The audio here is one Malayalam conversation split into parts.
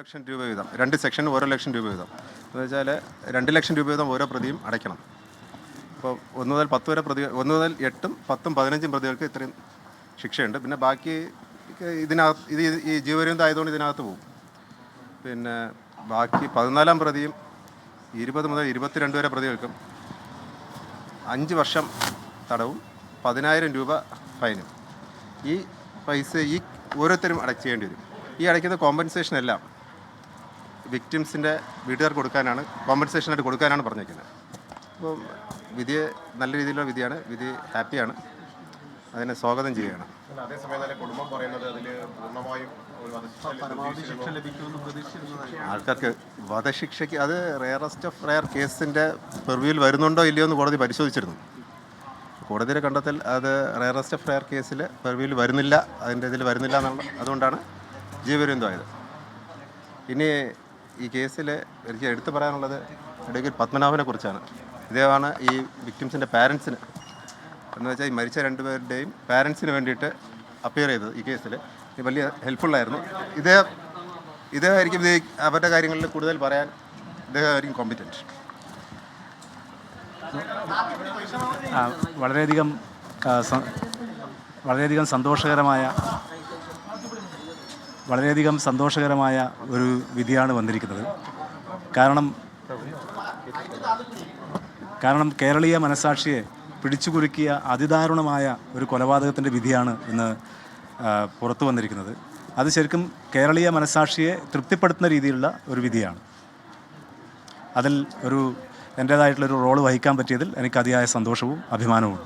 ലക്ഷം രൂപ വീതം. രണ്ട് സെക്ഷന് ഓരോ ലക്ഷം രൂപ വീതം. എന്ന് വെച്ചാൽ രണ്ട് ലക്ഷം രൂപ വീതം ഓരോ പ്രതിയും അടയ്ക്കണം. അപ്പോൾ ഒന്ന് മുതൽ പത്ത് വരെ പ്രതി ഒന്ന് മുതൽ എട്ടും പത്തും പതിനഞ്ചും പ്രതികൾക്ക് ഇത്രയും ശിക്ഷയുണ്ട്. പിന്നെ ബാക്കി ഇതിനകത്ത് ഇത് ഈ ജീവപര്യന്തം ആയതുകൊണ്ട് ഇതിനകത്ത് പോകും. പിന്നെ ബാക്കി പതിനാലാം പ്രതിയും ഇരുപത് മുതൽ ഇരുപത്തിരണ്ട് വരെ പ്രതികൾക്കും അഞ്ച് വർഷം തടവും പതിനായിരം രൂപ ഫൈനും. ഈ പൈസ ഈ ഓരോരുത്തരും അടയ്ക്കേണ്ടി വരും. ഈ അടയ്ക്കുന്ന കോമ്പൻസേഷൻ എല്ലാം വിക്ടിംസിന്റെ വീട്ടുകാർക്ക് കൊടുക്കാനാണ് കോമ്പൻസേഷനായിട്ട് കൊടുക്കാനാണ് പറഞ്ഞേക്കുന്നത്. അപ്പോൾ വിധിയെ നല്ല രീതിയിലുള്ള വിധിയാണ് വിധി ഹാപ്പിയാണ്. അതിനെ സ്വാഗതം ചെയ്യുകയാണ്. ആൾക്കാർക്ക് വധശിക്ഷയ്ക്ക് അത് റെയറസ്റ്റ് ഓഫ് റെയർ കേസിന്റെ പെർവ്യൂവിൽ വരുന്നുണ്ടോ ഇല്ലയോ എന്ന് കോടതി പരിശോധിച്ചിരുന്നു. കോടതിയുടെ കണ്ടെത്തൽ അത് റെയറസ്റ്റ് ഓഫ് റെയർ കേസിൽ പെർവ്യൂവിൽ വരുന്നില്ല അതിന്റെ ഇതിൽ വരുന്നില്ല എന്നുള്ള അതുകൊണ്ടാണ് ജീവപര്യന്തമായത്. ഇനി ഈ കേസിൽ എനിക്ക് എടുത്തു പറയാനുള്ളത് ഇടയ്ക്ക് പത്മനാഭനെ കുറിച്ചാണ്. ഇദ്ദേഹമാണ് ഈ വിക്ടിംസിന്റെ പാരൻസിന് എന്ന് വെച്ചാൽ ഈ മരിച്ച രണ്ടുപേരുടെയും പാരൻസിന് വേണ്ടിയിട്ട് അപ്പിയർ ചെയ്തത് ഈ കേസിൽ. വലിയ ഹെൽപ്ഫുള്ളായിരുന്നു ഇദ്ദേഹം ഇദ്ദേഹമായിരിക്കും അവരുടെ കാര്യങ്ങളിൽ കൂടുതൽ പറയാൻ ഇദ്ദേഹമായിരിക്കും കോമ്പിറ്റന്റ് വളരെയധികം വളരെയധികം സന്തോഷകരമായ വളരെയധികം സന്തോഷകരമായ ഒരു വിധിയാണ് വന്നിരിക്കുന്നത്. കാരണം കാരണം കേരളീയ മനസാക്ഷിയെ പിടിച്ചുകുലുക്കിയ അതിദാരുണമായ ഒരു കൊലപാതകത്തിന്റെ വിധിയാണ് ഇന്ന് പുറത്തു വന്നിരിക്കുന്നത്. അത് ശരിക്കും കേരളീയ മനസാക്ഷിയെ തൃപ്തിപ്പെടുത്തുന്ന രീതിയിലുള്ള ഒരു വിധിയാണ്. അതിൽ ഒരു എന്റേതായിട്ടുള്ളൊരു റോൾ വഹിക്കാൻ പറ്റിയതിൽ എനിക്ക് അതിയായ സന്തോഷവും അഭിമാനവും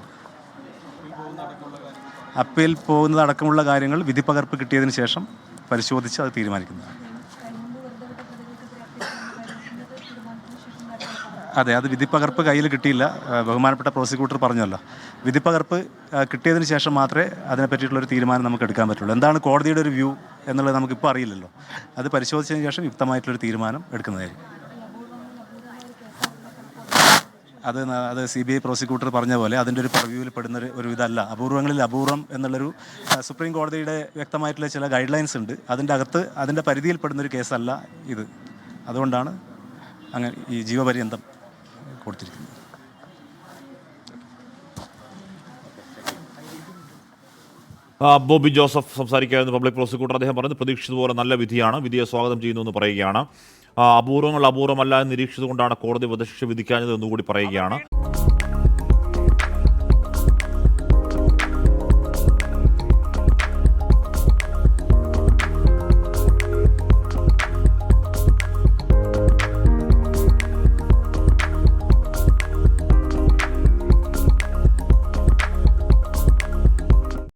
അപ്പീൽ പോകുന്നതടക്കമുള്ള കാര്യങ്ങൾ കാര്യങ്ങൾ വിധിപ്പകർപ്പ് കിട്ടിയതിന് ശേഷം പരിശോധിച്ച് അത് തീരുമാനിക്കുന്നതാണ്. അതെ അത് വിധിപ്പകർപ്പ് കയ്യിൽ കിട്ടിയില്ല. ബഹുമാനപ്പെട്ട പ്രോസിക്യൂട്ടർ പറഞ്ഞല്ലോ. വിധിപ്പകർപ്പ് കിട്ടിയതിന് ശേഷം മാത്രമേ അതിനെ പറ്റിയിട്ടുള്ളൊരു തീരുമാനം നമുക്ക് എടുക്കാൻ പറ്റുള്ളൂ. എന്താണ് കോടതിയുടെ ഒരു വ്യൂ എന്നുള്ളത് നമുക്കിപ്പോൾ അറിയില്ലല്ലോ. അത് പരിശോധിച്ചതിന് ശേഷം യുക്തമായിട്ടുള്ളൊരു തീരുമാനം എടുക്കുന്നതായിരിക്കും. അത് അത് സി ബി ഐ പ്രോസിക്യൂട്ടർ പറഞ്ഞ പോലെ അതിന്റെ ഒരു പ്രവ്യൂവിൽ പെടുന്ന ഒരു- ഇതല്ല. അപൂർവങ്ങളിൽ അപൂർവം എന്നുള്ളൊരു സുപ്രീം കോടതിയുടെ വ്യക്തമായിട്ടുള്ള ചില ഗൈഡ് ലൈൻസ് ഉണ്ട്. അതിന്റെ അകത്ത് അതിന്റെ പരിധിയിൽ പെടുന്നൊരു കേസല്ല ഇത്. അതുകൊണ്ടാണ് അങ്ങനെ ഈ ജീവപര്യന്തം കൊടുത്തിരിക്കുന്നത്. ബോബി ജോസഫ് സംസാരിക്കുകയായിരുന്നു പബ്ലിക് പ്രോസിക്യൂട്ടർ. അദ്ദേഹം പറഞ്ഞു പ്രതീക്ഷിച്ചതുപോലെ നല്ല വിധിയാണ്. വിധിയെ സ്വാഗതം ചെയ്യുന്നു എന്ന് പറയുകയാണ് അപൂർവങ്ങൾ അപൂർവമല്ല എന്ന് നിരീക്ഷിച്ചുകൊണ്ടാണ് കോടതി വധശിക്ഷ വിധിക്കാഞ്ഞത് എന്നുകൂടി പറയുകയാണ്.